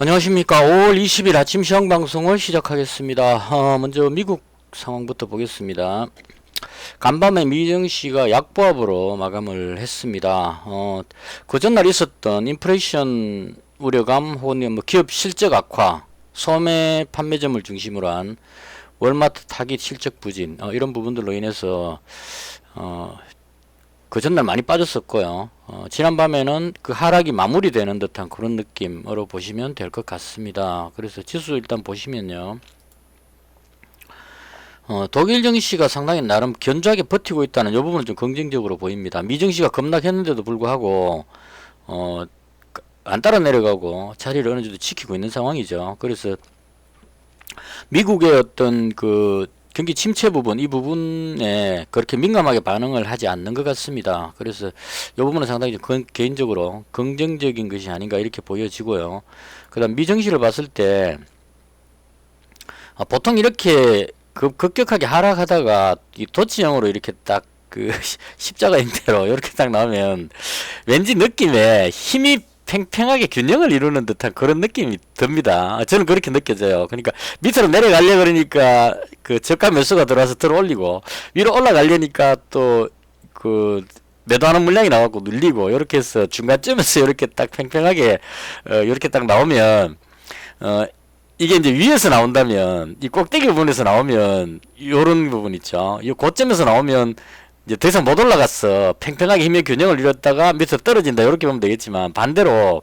안녕하십니까. 5월 20일 아침 시황 방송을 시작하겠습니다. 어, 먼저 미국 상황부터 보겠습니다. 간밤에 미정시가 약보합으로 마감을 했습니다. 어, 그 전날 있었던 인플레이션 우려감 혹은 뭐 기업 실적 악화, 소매 판매점을 중심으로 한 월마트 타깃 실적 부진 어, 이런 부분들로 인해서 어, 그 전날 많이 빠졌었고요. 어, 지난밤에는 그 하락이 마무리되는 듯한 그런 느낌으로 보시면 될 것 같습니다. 그래서 지수 일단 보시면요. 어, 독일 증시가 상당히 나름 견조하게 버티고 있다는 이 부분은 좀 긍정적으로 보입니다. 미 증시가 급락했는데도 불구하고 어, 안 따라 내려가고 자리를 어느 정도 지키고 있는 상황이죠. 그래서 미국의 어떤 그 경기 침체 부분 이 부분에 그렇게 민감하게 반응을 하지 않는 것 같습니다. 그래서 이 부분은 상당히 좀 건- 개인적으로 긍정적인 것이 아닌가 이렇게 보여지고요. 그다음 미정시를 봤을 때 아, 보통 이렇게 급, 급격하게 하락하다가 이 도치형으로 이렇게 딱 그 십자가 형태로 이렇게 딱 나오면 왠지 느낌에 힘이 팽팽하게 균형을 이루는 듯한 그런 느낌이 듭니다. 저는 그렇게 느껴져요. 그러니까 밑으로 내려가려 그러니까 그 저가 매수가 들어와서 들어올리고 위로 올라가려니까 또그 매도하는 물량이 나와고 눌리고 이렇게 해서 중간쯤에서 이렇게 딱 팽팽하게 어 이렇게 딱 나오면 어 이게 이제 위에서 나온다면 이 꼭대기 부분에서 나오면 요런 부분 있죠. 이 고점에서 나오면 이제 더 이상 못 올라갔어. 팽팽하게 힘의 균형을 이뤘다가 밑으로 떨어진다. 이렇게 보면 되겠지만 반대로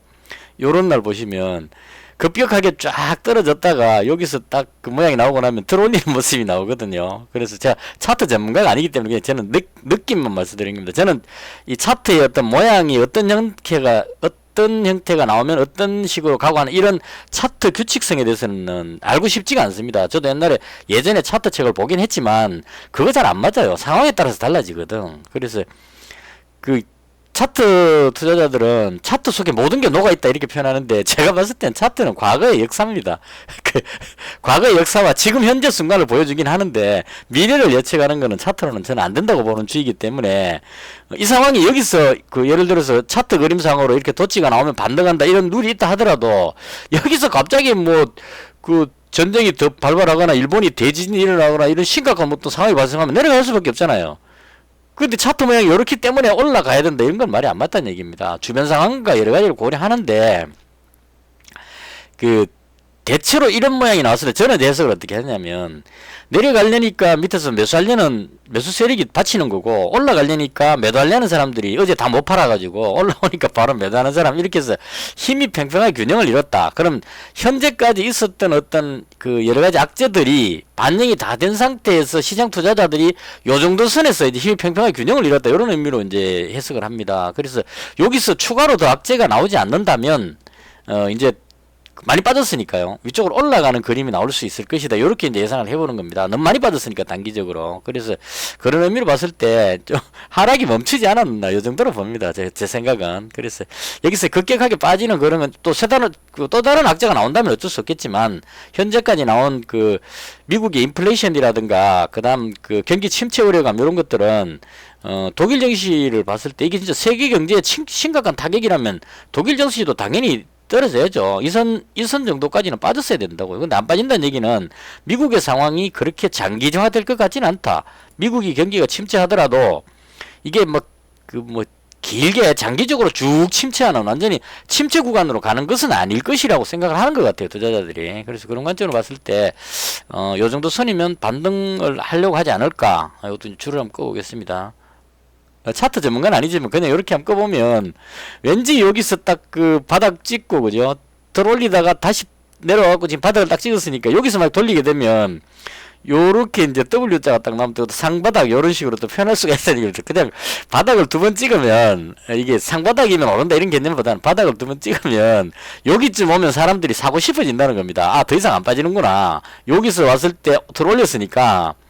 요런 날 보시면 급격하게 쫙 떨어졌다가 여기서 딱 그 모양이 나오고 나면 들어올리는 모습이 나오거든요. 그래서 제가 차트 전문가가 아니기 때문에 그냥 저는 느, 느낌만 말씀드린 겁니다. 저는 이 차트의 어떤 모양이 어떤 형태가 어떤 형태가 나오면 어떤 식으로 가고 하는 이런 차트 규칙성에 대해서는 알고 싶지가 않습니다. 저도 옛날에 예전에 차트 책을 보긴 했지만 그거 잘 안 맞아요. 상황에 따라서 달라지거든. 그래서 그 차트 투자자들은 차트 속에 모든 게 녹아 있다 이렇게 표현하는데 제가 봤을 땐 차트는 과거의 역사입니다. 그 과거의 역사와 지금 현재 순간을 보여주긴 하는데 미래를 예측하는 거는 차트로는 저는 안 된다고 보는 주의이기 때문에 이 상황이 여기서 그 예를 들어서 차트 그림상으로 이렇게 도치가 나오면 반등한다 이런 룰이 있다 하더라도 여기서 갑자기 뭐그 전쟁이 더 발발하거나 일본이 대진이 일어나거나 이런 심각한 어떤 상황이 발생하면 내려갈 수밖에 없잖아요. 근데 차트 모양이 이렇기 때문에 올라가야 된다 이런 건 말이 안 맞다는 얘기입니다. 주변 상황과 여러 가지를 고려하는데 그 대체로 이런 모양이 나왔을 때 저는 해석을 어떻게 하냐면 내려가려니까 밑에서 매수하려는 매수 세력이 받치는 거고 올라가려니까 매도하려는 사람들이 어제 다 못 팔아가지고 올라오니까 바로 매도하는 사람 이렇게 해서 힘이 팽팽하게 균형을 이뤘다. 그럼 현재까지 있었던 어떤 그 여러 가지 악재들이 반영이 다 된 상태에서 시장 투자자들이 요 정도 선에서 이제 힘이 팽팽하게 균형을 이뤘다 이런 의미로 이제 해석을 합니다. 그래서 여기서 추가로 더 악재가 나오지 않는다면 어 이제 많이 빠졌으니까요. 위쪽으로 올라가는 그림이 나올 수 있을 것이다. 이렇게 이제 예상을 해보는 겁니다. 너무 많이 빠졌으니까 단기적으로. 그래서 그런 의미로 봤을 때 좀 하락이 멈추지 않았나 이 정도로 봅니다. 제, 제 생각은. 그래서 여기서 급격하게 빠지는 그런 건 또 세다른 그또 다른 악재가 나온다면 어쩔 수 없겠지만 현재까지 나온 그 미국의 인플레이션이라든가 그다음 그 경기 침체 우려감 이런 것들은 어, 독일 정시를 봤을 때 이게 진짜 세계 경제에 침- 심각한 타격이라면 독일 정시도 당연히 떨어져야죠. 이 선 이 선 정도까지는 빠졌어야 된다고요. 근데 안 빠진다는 얘기는 미국의 상황이 그렇게 장기화 될 것 같지는 않다. 미국이 경기가 침체하더라도 이게 뭐 그 뭐 길게 장기적으로 쭉 침체하는 완전히 침체 구간으로 가는 것은 아닐 것이라고 생각을 하는 것 같아요 투자자들이 그래서 그런 관점으로 봤을 때 어, 요 정도 선이면 반등을 하려고 하지 않을까 이것도 줄을 한번 꺼보겠습니다 어, 차트 전문가는 아니지만 그냥 이렇게 한번 꺼보면 왠지 여기서 딱 그 바닥 찍고 그죠 들어올리다가 다시 내려와갖고 지금 바닥을 딱 찍었으니까 여기서 막 돌리게 되면 요렇게 이제 W자가 딱 나오면 또 상바닥 요런 식으로 또 표현할 수가 있다는 거죠. 그냥 바닥을 두 번 찍으면 이게 상바닥이면 오른다 이런 개념보다는 바닥을 두 번 찍으면 여기쯤 오면 사람들이 사고 싶어진다는 겁니다. 아, 더 이상 안 빠지는구나. 여기서 왔을 때 들어올렸으니까 요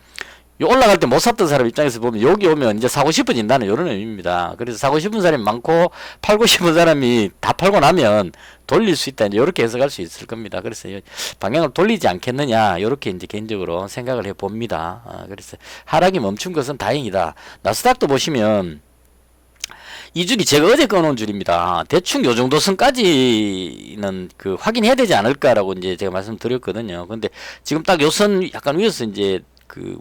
올라갈 때 못 샀던 사람 입장에서 보면 여기 오면 이제 사고 싶어진다는 이런 의미입니다. 그래서 사고 싶은 사람이 많고 팔고 싶은 사람이 다 팔고 나면 돌릴 수 있다. 이제 이렇게 해석할 수 있을 겁니다. 그래서 이 방향을 돌리지 않겠느냐. 이렇게 이제 개인적으로 생각을 해 봅니다. 아, 그래서 하락이 멈춘 것은 다행이다. 나스닥도 보시면 이 줄이 제가 어제 꺼놓은 줄입니다. 대충 요 정도 선까지는 그 확인해야 되지 않을까라고 이제 제가 말씀드렸거든요. 근데 지금 딱 요 선 약간 위에서 이제 그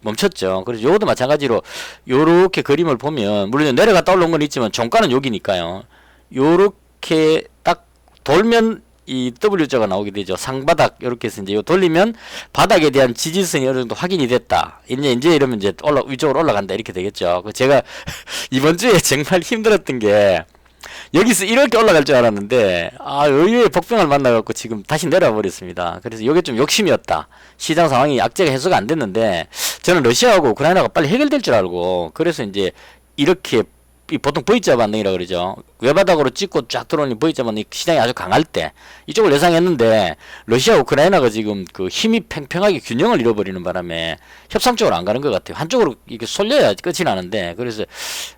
멈췄죠. 그래서 요것도 마찬가지로 요렇게 그림을 보면 물론 내려갔다 올라온 건 있지만 종가는 여기니까요. 요렇게 딱 돌면 이 W자가 나오게 되죠. 상바닥 이렇게 해서 이제 요 돌리면 바닥에 대한 지지선이 어느 정도 확인이 됐다. 이제 이제 이러면 이제 올라 위쪽으로 올라간다 이렇게 되겠죠. 그 제가 이번 주에 정말 힘들었던 게 여기서 이렇게 올라갈 줄 알았는데 아 의외의 복병을 만나갖고 지금 다시 내려와 버렸습니다. 그래서 이게 좀 욕심이었다. 시장 상황이 악재가 해소가 안 됐는데 저는 러시아하고 우크라이나가 빨리 해결될 줄 알고 그래서 이제 이렇게 이 보통 V자 반등이라 그러죠. 외바닥으로 찍고 쫙 들어오는 V자 반등 시장이 아주 강할 때 이쪽을 예상했는데 러시아 우크라이나가 지금 그 힘이 팽팽하게 균형을 잃어버리는 바람에 협상 쪽으로 안 가는 것 같아요. 한쪽으로 이렇게 쏠려야 끝이 나는데 그래서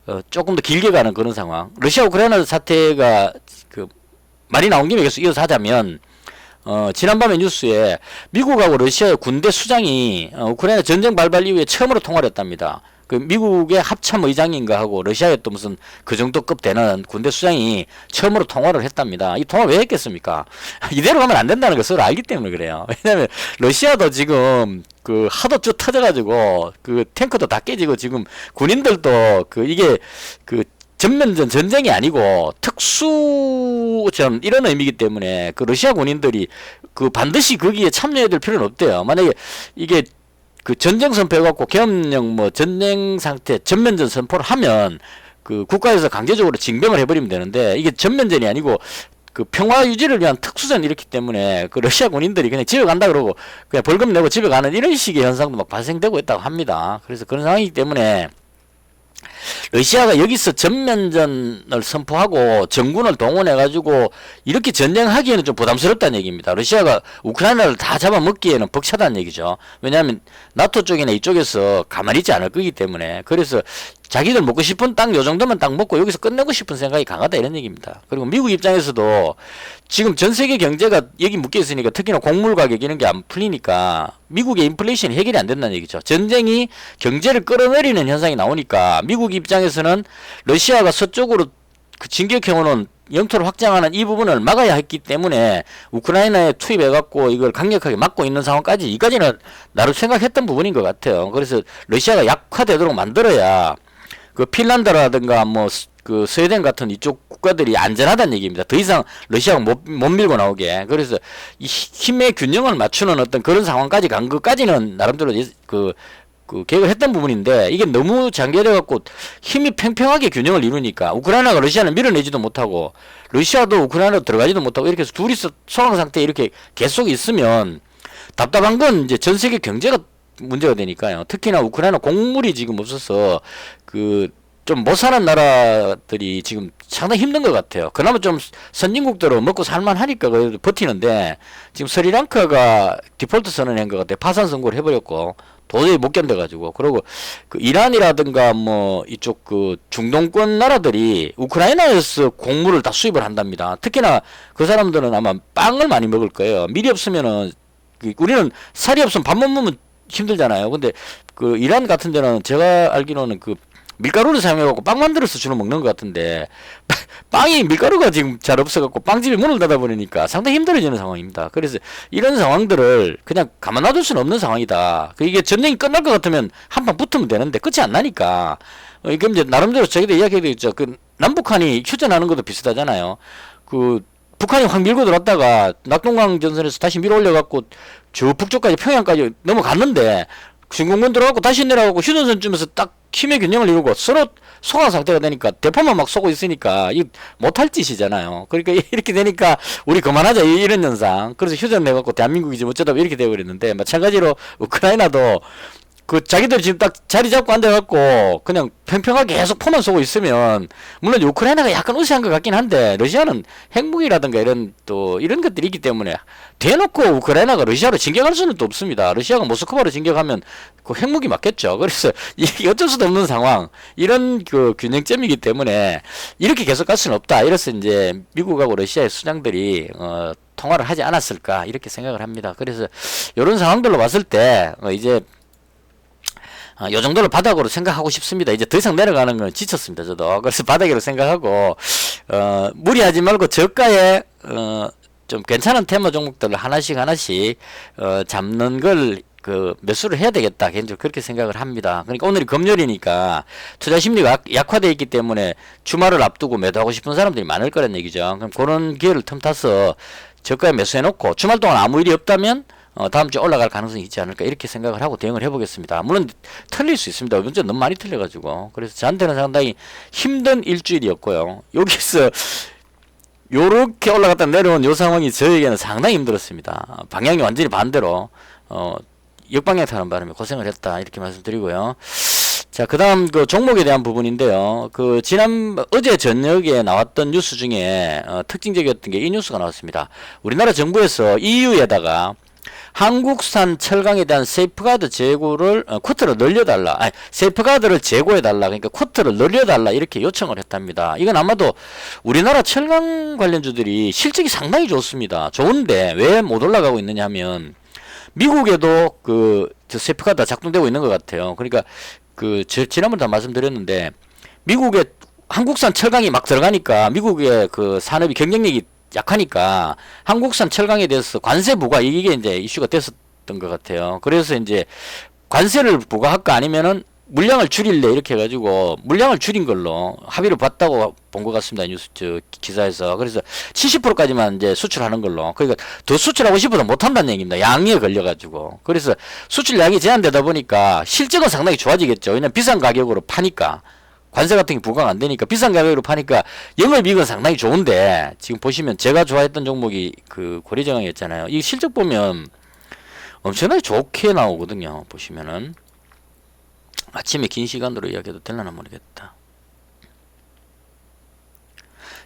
어 조금 더 길게 가는 그런 상황. 러시아 우크라이나 사태가 그 말이 나온 김에 계속 이어서 하자면 어, 지난밤에 뉴스에 미국하고 러시아의 군대 수장이 어, 우크라이나 전쟁 발발 이후에 처음으로 통화를 했답니다. 그 미국의 합참 의장인가 하고 러시아의 또 무슨 그 정도급 되는 군대 수장이 처음으로 통화를 했답니다. 이 통화 왜 했겠습니까? 이대로 가면 안 된다는 걸 서로 알기 때문에 그래요. 왜냐하면 러시아도 지금 그 하도 쭉 터져가지고 그 탱크도 다 깨지고 지금 군인들도 그 이게 그 전면전 전쟁이 아니고 특수전 이런 의미이기 때문에 그 러시아 군인들이 그 반드시 거기에 참여해야 될 필요는 없대요. 만약에 이게 그 전쟁 선포해갖고 계엄령 뭐 전쟁 상태 전면전 선포를 하면 그 국가에서 강제적으로 징병을 해버리면 되는데 이게 전면전이 아니고 그 평화 유지를 위한 특수전 이렇기 때문에 그 러시아 군인들이 그냥 집에 간다 그러고 그냥 벌금 내고 집에 가는 이런 식의 현상도 막 발생되고 있다고 합니다. 그래서 그런 상황이기 때문에 러시아가 여기서 전면전을 선포하고 정군을 동원해가지고 이렇게 전쟁하기에는 좀 부담스럽다는 얘기입니다. 러시아가 우크라이나를 다 잡아먹기에는 벅차다는 얘기죠. 왜냐하면 나토 쪽이나 이쪽에서 가만히 있지 않을 거기 때문에 그래서 자기들 먹고 싶은 땅 요 정도만 딱 먹고 여기서 끝내고 싶은 생각이 강하다 이런 얘기입니다. 그리고 미국 입장에서도 지금 전 세계 경제가 여기 묶여 있으니까 특히나 곡물 가격 이런 게 안 풀리니까 미국의 인플레이션이 해결이 안 된다는 얘기죠. 전쟁이 경제를 끌어내리는 현상이 나오니까 미국 입장에서는 러시아가 서쪽으로 그 진격해오는 영토를 확장하는 이 부분을 막아야 했기 때문에 우크라이나에 투입해갖고 이걸 강력하게 막고 있는 상황까지 이까지는 나름 생각했던 부분인 것 같아요. 그래서 러시아가 약화되도록 만들어야 그 핀란드라든가 뭐 그 스웨덴 같은 이쪽 국가들이 안전하다는 얘기입니다. 더 이상 러시아가 못, 못 밀고 나오게. 그래서 이 힘의 균형을 맞추는 어떤 그런 상황까지 간 것까지는 나름대로 예- 그, 그 계획을 했던 부분인데 이게 너무 장기화돼 갖고 힘이 팽팽하게 균형을 이루니까 우크라이나가 러시아를 밀어내지도 못하고 러시아도 우크라이나로 들어가지도 못하고 이렇게 해서 둘이서 소강 상태에 이렇게 계속 있으면 답답한 건 이제 전 세계 경제가 문제가 되니까요. 특히나 우크라이나 곡물이 지금 없어서 그 좀 못 사는 나라들이 지금 상당히 힘든 것 같아요. 그나마 좀 선진국대로 먹고 살만하니까 그래도 버티는데 지금 스리랑카가 디폴트 선언한 것 같아요. 파산 선고를 해버렸고 도저히 못 견뎌가지고 그리고 그 이란이라든가 뭐 이쪽 그 중동권 나라들이 우크라이나에서 곡물을 다 수입을 한답니다. 특히나 그 사람들은 아마 빵을 많이 먹을 거예요. 밀이 없으면은 그 우리는 살이 없으면 밥 못 먹으면 힘들잖아요. 근데 그 이란 같은 데는 제가 알기로는 그 밀가루를 사용해갖고 빵 만들어서 주로 먹는 것 같은데 빵이 밀가루가 지금 잘 없어갖고 빵집이 문을 닫아버리니까 상당히 힘들어지는 상황입니다. 그래서 이런 상황들을 그냥 가만 놔둘 수는 없는 상황이다. 그 이게 전쟁이 끝날 것 같으면 한 판 붙으면 되는데 끝이 안 나니까 어, 이게 이제 나름대로 저희도 이야기해도 있죠. 그 남북한이 휴전하는 것도 비슷하잖아요. 그 북한이 확 밀고 들어왔다가 낙동강 전선에서 다시 밀어 올려갖고 저 북쪽까지 평양까지 넘어갔는데 진공군 들어가고 다시 내려가고 휴전선쯤에서 딱 힘의 균형을 이루고 서로 소강 상태가 되니까 대포만 막 쏘고 있으니까 이 못할 짓이잖아요. 그러니까 이렇게 되니까 우리 그만하자 이- 이런 현상. 그래서 휴전 내갖고 대한민국이 지금 어쩌다 이렇게 되어버렸는데 마찬가지로 우크라이나도 그 자기들 지금 딱 자리 잡고 앉아갖고 그냥 평평하게 계속 포만 쏘고 있으면 물론 우크라이나가 약간 우세한 것 같긴 한데 러시아는 핵무기라든가 이런 또 이런 것들이 있기 때문에 대놓고 우크라이나가 러시아로 진격할 수는 또 없습니다. 러시아가 모스크바로 진격하면 그 핵무기 맞겠죠. 그래서 이게 어쩔 수도 없는 상황 이런 그 균형점이기 때문에 이렇게 계속 갈 수는 없다. 이래서 이제 미국하고 러시아의 수장들이 어, 통화를 하지 않았을까 이렇게 생각을 합니다. 그래서 이런 상황들로 봤을 때 어, 이제 아, 요 정도를 바닥으로 생각하고 싶습니다. 이제 더 이상 내려가는 건 지쳤습니다. 저도. 그래서 바닥으로 생각하고, 어, 무리하지 말고 저가에, 어, 좀 괜찮은 테마 종목들을 하나씩 하나씩, 어, 잡는 걸, 그, 매수를 해야 되겠다. 개인적으로 그렇게 생각을 합니다. 그러니까 오늘이 금요일이니까 투자 심리가 약- 약화되어 있기 때문에 주말을 앞두고 매도하고 싶은 사람들이 많을 거란 얘기죠. 그럼 그런 기회를 틈타서 저가에 매수해놓고 주말 동안 아무 일이 없다면 어, 다음 주에 올라갈 가능성이 있지 않을까 이렇게 생각을 하고 대응을 해보겠습니다. 물론 틀릴 수 있습니다. 주에 너무 많이 틀려가지고 그래서 저한테는 상당히 힘든 일주일이었고요. 여기서 요렇게 올라갔다 내려온 요 상황이 저에게는 상당히 힘들었습니다. 방향이 완전히 반대로 어, 역방향 타는 바람에 고생을 했다 이렇게 말씀드리고요. 자, 그 다음 그 종목에 대한 부분인데요. 그 지난 어제 저녁에 나왔던 뉴스 중에 어, 특징적이었던 게 이 뉴스가 나왔습니다. 우리나라 정부에서 EU에다가 한국산 철강에 대한 세이프가드 재고를 어, 쿼트를 늘려달라. 아니, 세이프가드를 재고해달라. 그러니까 쿼트를 늘려달라 이렇게 요청을 했답니다. 이건 아마도 우리나라 철강 관련주들이 실적이 상당히 좋습니다. 좋은데 왜 못 올라가고 있느냐 하면 미국에도 그저 세이프가드가 작동되고 있는 것 같아요. 그러니까 그 저, 지난번에 다 말씀드렸는데 미국에 한국산 철강이 막 들어가니까 미국의 그 산업이 경쟁력이 약하니까 한국산 철강에 대해서 관세 부과 이게 이제 이슈가 됐었던 것 같아요. 그래서 이제 관세를 부과할까 아니면은 물량을 줄일래 이렇게 해가지고 물량을 줄인 걸로 합의를 봤다고 본 것 같습니다 뉴스 저 기사에서. 그래서 70%까지만 이제 수출하는 걸로. 그러니까 더 수출하고 싶어도 못 한다는 얘기입니다. 양에 걸려가지고. 그래서 수출량이 제한되다 보니까 실적은 상당히 좋아지겠죠. 왜냐면 비싼 가격으로 파니까 관세 같은 게 부과가 안 되니까 비싼 가격으로 파니까 영업이익은 상당히 좋은데 지금 보시면 제가 좋아했던 종목이 그 고리정항이었잖아요 이 실적 보면 엄청나게 좋게 나오거든요 보시면은 아침에 긴 시간으로 이야기해도 되려나 모르겠다.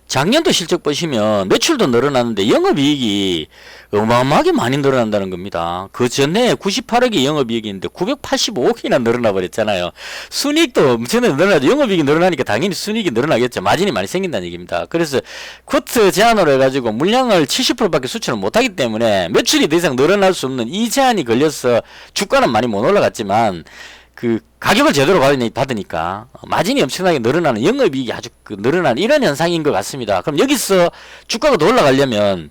작년도 실적 보시면 매출도 늘어났는데 영업이익이 어마어마하게 많이 늘어난다는 겁니다. 그 전에 98억이 영업이익인데 985억이나 늘어나 버렸잖아요. 순이익도 엄청나게 늘어나죠. 영업이익이 늘어나니까 당연히 순이익이 늘어나겠죠. 마진이 많이 생긴다는 얘기입니다. 그래서 쿼트 제한으로 해가지고 물량을 70%밖에 수출을 못하기 때문에 매출이 더 이상 늘어날 수 없는 이 제한이 걸려서 주가는 많이 못 올라갔지만 그 가격을 제대로 받으니- 받으니까 마진이 엄청나게 늘어나는 영업이익이 아주 그 늘어나는 이런 현상인 것 같습니다. 그럼 여기서 주가가 더 올라가려면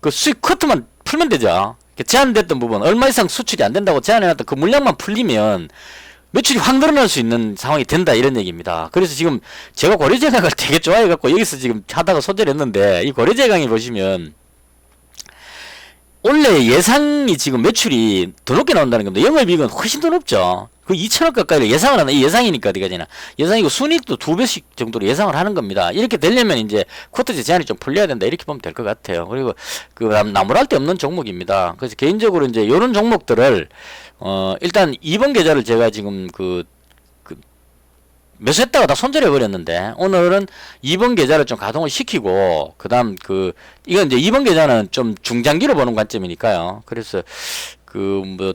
그 수익 커트만 풀면 되죠. 그 제한됐던 부분 얼마 이상 수출이 안 된다고 제한해놨던 그 물량만 풀리면 매출이 확 늘어날 수 있는 상황이 된다 이런 얘기입니다. 그래서 지금 제가 고려제강을 되게 좋아해갖고 여기서 지금 하다가 소개를 했는데 이 고려제강이 보시면 원래 예상이 지금 매출이 더 높게 나온다는 겁니다. 영업이익은 훨씬 더 높죠. 그 2천억 가까이를 예상을 하는, 이 예상이니까 어디 가지나. 예상이고 순이익도 두 배씩 정도로 예상을 하는 겁니다. 이렇게 되려면 이제 쿼터제 제한이 좀 풀려야 된다. 이렇게 보면 될 것 같아요. 그리고 그 남- 나무랄 데 없는 종목입니다. 그래서 개인적으로 이제 이런 종목들을, 어, 일단 2번 계좌를 제가 지금 그, 그 매수했다가 다 손절해 버렸는데 오늘은 2번 계좌를 좀 가동을 시키고 그다음 그 이건 이제 2번 계좌는 좀 중장기로 보는 관점이니까요. 그래서 그뭐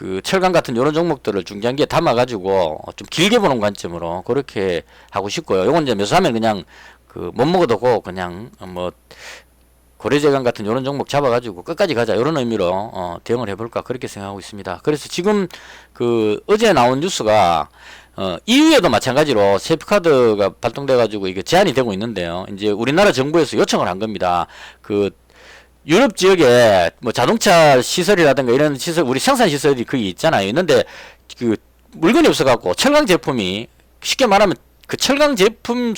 그 철강 같은 이런 종목들을 중장기에 담아 가지고 좀 길게 보는 관점으로 그렇게 하고 싶고요. 요건 이제 매수하면 그냥 그 못 먹어도 고 그냥 뭐 고래재강 같은 이런 종목 잡아가지고 끝까지 가자 이런 의미로 어, 대응을 해볼까 그렇게 생각하고 있습니다. 그래서 지금 그 어제 나온 뉴스가 어, EU에도 마찬가지로 세프카드가 발동돼가지고 이게 제한이 되고 있는데요. 이제 우리나라 정부에서 요청을 한 겁니다. 그 유럽 지역에 뭐 자동차 시설이라든가 이런 시설, 우리 생산 시설이 거기 있잖아요. 있는데 그 물건이 없어갖고 철강 제품이 쉽게 말하면 그 철강 제품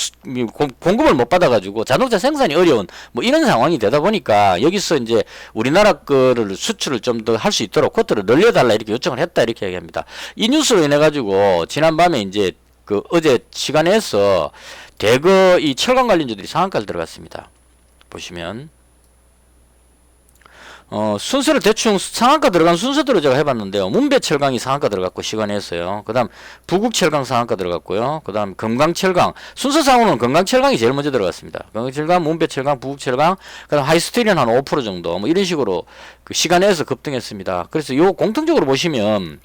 공급을 못 받아가지고 자동차 생산이 어려운 뭐 이런 상황이 되다 보니까 여기서 이제 우리나라 거를 수출을 좀 더 할 수 있도록 쿼트를 늘려달라 이렇게 요청을 했다 이렇게 얘기합니다. 이 뉴스로 인해 가지고 지난밤에 이제 그 어제 시간에서 대거 이 철강 관련주들이 상한가를 들어갔습니다. 보시면 어, 순서를 대충 상한가 들어간 순서대로 제가 해봤는데요. 문배철강이 상한가 들어갔고 시간에서요. 그 다음 부국철강 상한가 들어갔고요. 그 다음 금강철강 순서상으로는 금강철강이 제일 먼저 들어갔습니다. 금강철강, 문배철강, 부국철강, 그 다음 하이스테리는 한5% 정도 뭐 이런 식으로 그 시간에서 급등했습니다. 그래서 요 공통적으로 보시면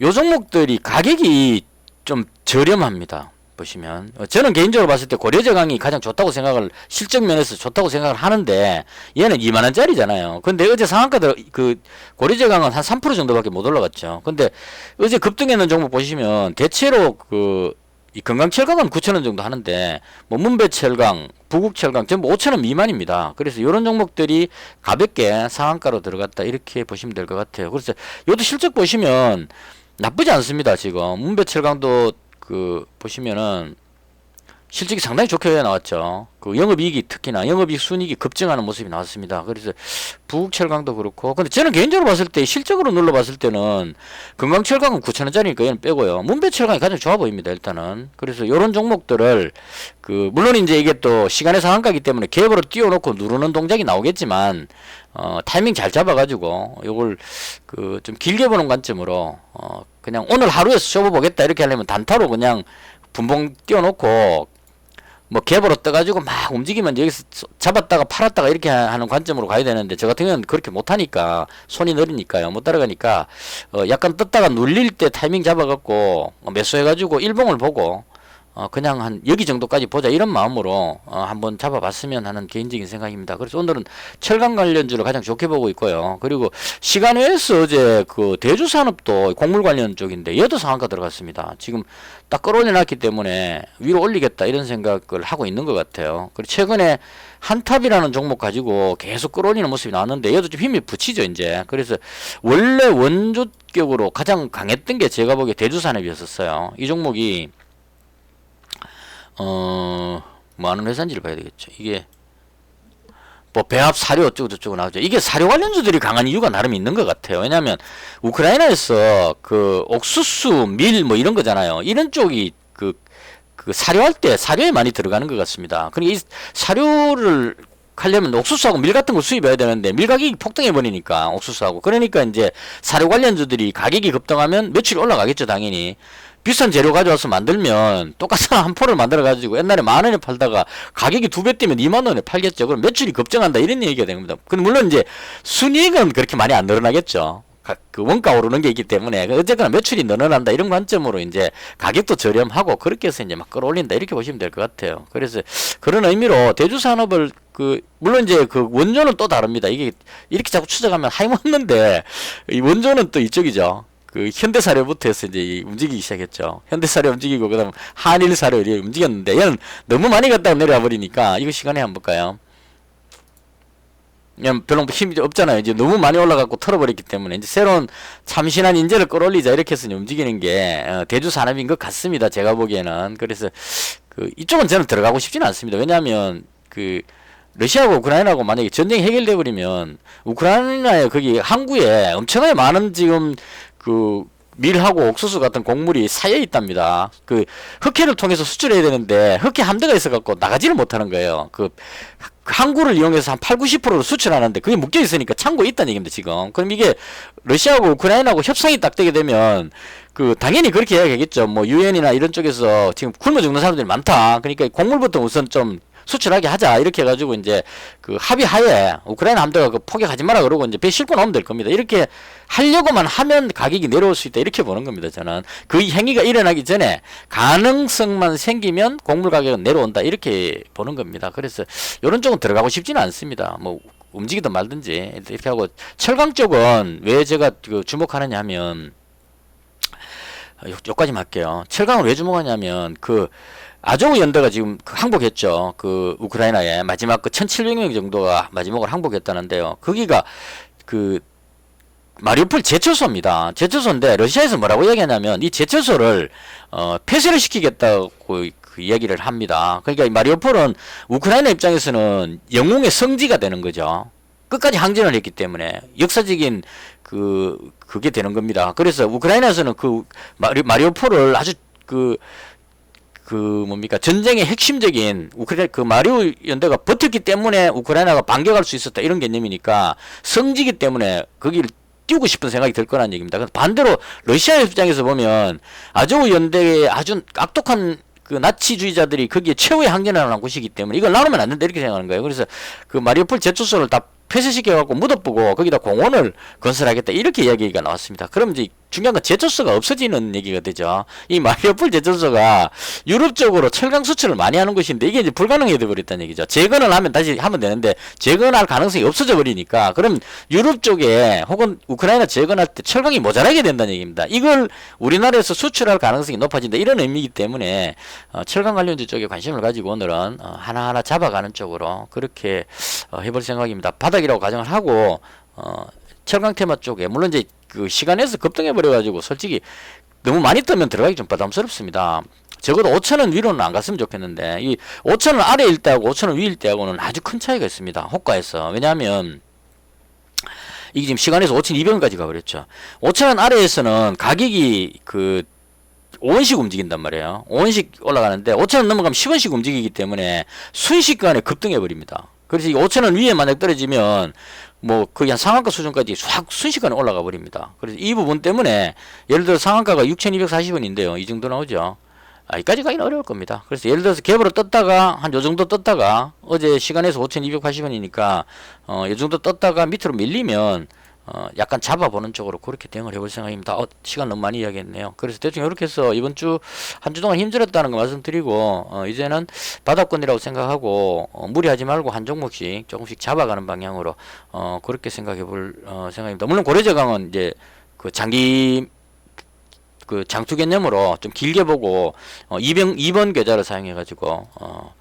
요 종목들이 가격이 좀 저렴합니다. 보시면 어, 저는 개인적으로 봤을 때 고려제강이 가장 좋다고 생각을 실적 면에서 좋다고 생각을 하는데 얘는 2만 원짜리잖아요. 근데 어제 상한가들 그 고려제강은 한 3% 정도밖에 못 올라갔죠. 근데 어제 급등했는 종목 보시면 대체로 그 이 건강철강은 9천 원 정도 하는데 뭐 문배철강, 부국철강 전부 5천 원 미만입니다. 그래서 이런 종목들이 가볍게 상한가로 들어갔다 이렇게 보시면 될 것 같아요. 그래서 이것도 실적 보시면 나쁘지 않습니다. 지금 문배철강도 그 보시면은 실적이 상당히 좋게 나왔죠. 그 영업이익이 특히나 영업이익 순이익이 급증하는 모습이 나왔습니다. 그래서 부국철강도 그렇고, 근데 저는 개인적으로 봤을 때 실적으로 눌러봤을 때는 건강철강은 9천 원짜리니까 얘는 빼고요. 문배철강이 가장 좋아 보입니다. 일단은 그래서 이런 종목들을 그 물론 이제 이게 또 시간의 상한가기 때문에 갭으로 띄워놓고 누르는 동작이 나오겠지만 어, 타이밍 잘 잡아가지고 요걸 그 좀 길게 보는 관점으로 어, 그냥 오늘 하루에 쇼부 보겠다 이렇게 하려면 단타로 그냥 분봉 띄워놓고 뭐 갭으로 떠가지고 막 움직이면 여기서 쏘- 잡았다가 팔았다가 이렇게 하- 하는 관점으로 가야 되는데 저 같은 경우는 그렇게 못하니까 손이 느리니까요. 못 따라가니까 어 약간 떴다가 눌릴 때 타이밍 잡아갖고 어 매수해가지고 일봉을 보고 어 그냥 한 여기 정도까지 보자 이런 마음으로 어 한번 잡아봤으면 하는 개인적인 생각입니다. 그래서 오늘은 철강 관련주를 가장 좋게 보고 있고요. 그리고 시간 외에서 어제 그 대주산업도 곡물 관련 쪽인데 얘도 상한가 들어갔습니다. 지금 딱 끌어올려놨기 때문에 위로 올리겠다 이런 생각을 하고 있는 것 같아요. 그리고 최근에 한탑이라는 종목 가지고 계속 끌어올리는 모습이 나왔는데 얘도 좀 힘이 붙이죠 이제. 그래서 원래 원조격으로 가장 강했던 게 제가 보기에 대주산업이었었어요. 이 종목이 어, 뭐 하는 회사인지를 봐야 되겠죠. 이게 뭐 배합 사료 어쩌고 저쩌고 나오죠. 이게 사료 관련주들이 강한 이유가 나름 있는 것 같아요. 왜냐하면 우크라이나에서 그 옥수수, 밀 뭐 이런 거잖아요. 이런 쪽이 그, 그 사료할 때 사료에 많이 들어가는 것 같습니다. 그러니까 이 사료를 하려면 옥수수하고 밀 같은 걸 수입해야 되는데 밀 가격이 폭등해 버리니까 옥수수하고. 그러니까 이제 사료 관련주들이 가격이 급등하면 매출이 올라가겠죠 당연히. 비싼 재료 가져와서 만들면 똑같은 한 포를 만들어 가지고 옛날에 만 원에 팔다가 가격이 두 배 뛰면 2만 원에 팔겠죠. 그럼 매출이 급증한다 이런 얘기가 된 겁니다. 근데 물론 이제 순이익은 그렇게 많이 안 늘어나겠죠. 가- 그 원가 오르는 게 있기 때문에 어쨌거나 매출이 늘어난다 이런 관점으로 이제 가격도 저렴하고 그렇게 해서 이제 막 끌어올린다 이렇게 보시면 될 것 같아요. 그래서 그런 의미로 대주 산업을 그 물론 이제 그 원조는 또 다릅니다. 이게 이렇게 자꾸 추적하면 하이먹는데 이 원조는 또 이쪽이죠. 그 현대 사료부터 해서 이제 이 움직이기 시작했죠. 현대 사료 움직이고 그다음 한일 사료 이렇게 움직였는데 얘는 너무 많이 갔다가 내려와 버리니까 이거 시간에 한번 볼까요? 그냥 별로 힘이 없잖아요. 이제 너무 많이 올라가고 털어버렸기 때문에 이제 새로운 참신한 인재를 끌어올리자 이렇게 해서 움직이는 게 어, 대주 산업인 것 같습니다. 제가 보기에는 그래서 그 이쪽은 저는 들어가고 싶지는 않습니다. 왜냐하면 그 러시아하고 우크라이나하고 만약에 전쟁이 해결돼 버리면 우크라이나에 거기 항구에 엄청나게 많은 지금 그 밀하고 옥수수 같은 곡물이 쌓여 있답니다. 그 흑해를 통해서 수출해야 되는데 흑해 함대가 있어 갖고 나가지를 못하는 거예요. 그 항구를 이용해서 한 8, 90%를 수출하는데 그게 묶여 있으니까 창고에 있다는 얘기입니다, 지금. 그럼 이게 러시아하고 우크라이나하고 협상이 딱 되게 되면 그 당연히 그렇게 해야겠죠. 뭐 유엔이나 이런 쪽에서 지금 굶어 죽는 사람들이 많다. 그러니까 곡물부터 우선 좀 수출하게 하자 이렇게 해가지고 이제 그 합의하에 우크라이나 함대가 그 포격하지 마라 그러고 이제 배 싣고 나오면 될 겁니다. 이렇게 하려고만 하면 가격이 내려올 수 있다 이렇게 보는 겁니다. 저는 그 행위가 일어나기 전에 가능성만 생기면 곡물 가격은 내려온다 이렇게 보는 겁니다. 그래서 이런 쪽은 들어가고 싶지는 않습니다. 뭐 움직이든 말든지 이렇게 하고 철강 쪽은 왜 제가 그 주목하느냐 하면 요- 요까지만 할게요. 철강을 왜 주목하냐면 그 아조우 연대가 지금 그 항복했죠. 그 우크라이나에 마지막 그 1,700명 정도가 마지막으로 항복했다는데요. 거기가 그 마리우폴 제철소입니다. 제철소인데 러시아에서 뭐라고 이야기하냐면 이 제철소를 어, 폐쇄를 시키겠다고 그 이야기를 합니다. 그러니까 이 마리우폴은 우크라이나 입장에서는 영웅의 성지가 되는 거죠. 끝까지 항전을 했기 때문에 역사적인 그 그게 되는 겁니다. 그래서 우크라이나에서는 그 마리, 마리우폴을 아주 그 그 뭡니까 전쟁의 핵심적인 우크라이나 그 마리우 연대가 버텼기 때문에 우크라이나가 반격할 수 있었다 이런 개념이니까 성지기 때문에 거기를 띄우고 싶은 생각이 들 거라는 얘기입니다. 반대로 러시아 입장에서 보면 아조우 연대의 아주 악독한 그 나치주의자들이 거기에 최후의 항전을 하는 곳이기 때문에 이걸 나누면 안 된다 이렇게 생각하는 거예요. 그래서 그 마리우폴 제초소를 다 폐쇄시켜 갖고 묻어보고 거기다 공원을 건설하겠다 이렇게 이야기가 나왔습니다. 그럼 이제 중요한 건 제조소가 없어지는 얘기가 되죠. 이 마리오폴 제조소가 유럽 쪽으로 철강 수출을 많이 하는 곳인데 이게 이제 불가능해 돼 버렸다는 얘기죠. 재건을 하면 다시 하면 되는데 재건할 가능성이 없어져 버리니까 그럼 유럽 쪽에 혹은 우크라이나 재건할 때 철강이 모자라게 된다는 얘기입니다. 이걸 우리나라에서 수출할 가능성이 높아진다 이런 의미이기 때문에 어, 철강 관련주 쪽에 관심을 가지고 오늘은 어, 하나하나 잡아가는 쪽으로 그렇게 어, 해볼 생각입니다. 바닥이라고 가정을 하고 어, 철강 테마 쪽에 물론 이제 그 시간에서 급등해 버려 가지고 솔직히 너무 많이 뜨면 들어가기 좀 부담스럽습니다. 적어도 5천원 위로는 안 갔으면 좋겠는데 이 5천원 아래일 때하고 5천원 위일 때하고는 아주 큰 차이가 있습니다. 호가에서 왜냐하면 이게 지금 시간에서 5,200원까지 가버렸죠. 5천원 아래에서는 가격이 그 5원씩 움직인단 말이에요. 5원씩 올라가는데 5천원 넘어가면 10원씩 움직이기 때문에 순식간에 급등해 버립니다. 그래서 이 5천원 위에 만약 떨어지면 뭐 거의 한 상한가 수준까지 확 순식간에 올라가 버립니다. 그래서 이 부분 때문에 예를 들어 상한가가 6,240원인데요. 이 정도 나오죠. 아, 여기까지 가기는 어려울 겁니다. 그래서 예를 들어서 갭으로 떴다가 한 요 정도 떴다가 어제 시간에서 5,280원이니까 어, 요 정도 떴다가 밑으로 밀리면 어, 약간 잡아보는 쪽으로 그렇게 대응을 해볼 생각입니다. 어, 시간 너무 많이 이야기했네요. 그래서 대충 이렇게 해서 이번 주 한 주 동안 힘들었다는 거 말씀드리고 어, 이제는 바닥권이라고 생각하고 어, 무리하지 말고 한 종목씩 조금씩 잡아가는 방향으로 어, 그렇게 생각해 볼 어, 생각입니다. 물론 고래저강은 이제 그 장기 그 장투 개념으로 좀 길게 보고 어 200, 2번 계좌를 사용해 가지고 어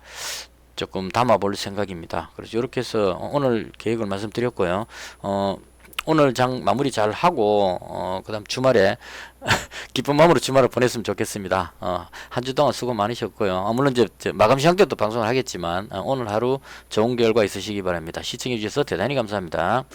조금 담아 볼 생각입니다. 그래서 이렇게 해서 어, 오늘 계획을 말씀드렸고요. 어 오늘 장 마무리 잘 하고 어 그 다음 주말에 기쁜 마음으로 주말을 보냈으면 좋겠습니다. 어 한 주 동안 수고 많으셨고요. 어, 물론 이제 저 마감 시간 때도 방송을 하겠지만 어, 오늘 하루 좋은 결과 있으시기 바랍니다. 시청해 주셔서 대단히 감사합니다.